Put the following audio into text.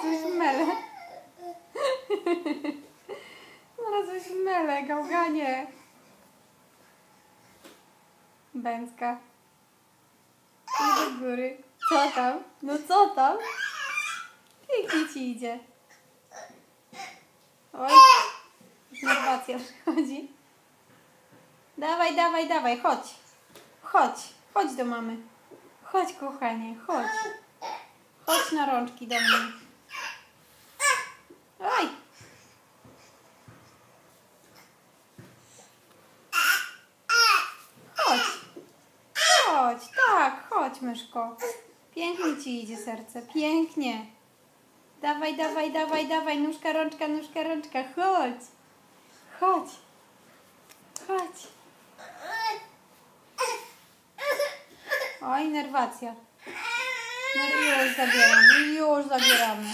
coś w mele. Znalazłeś w mele, gałganie. Bęcka. I do góry. Co tam? No co tam? Pięknie ci idzie. Oj, innowacja przychodzi. Dawaj, dawaj, dawaj, chodź. Chodź, chodź do mamy. Chodź, kochanie, chodź. Chodź na rączki do mnie. Chodź, tak, chodź, myszko. Pięknie ci idzie serce, pięknie. Dawaj, dawaj, dawaj, dawaj, nóżka, rączka, nóżka, rączka, chodź. Chodź. Chodź. Oj, nerwacja. No już zabieramy, już zabieramy.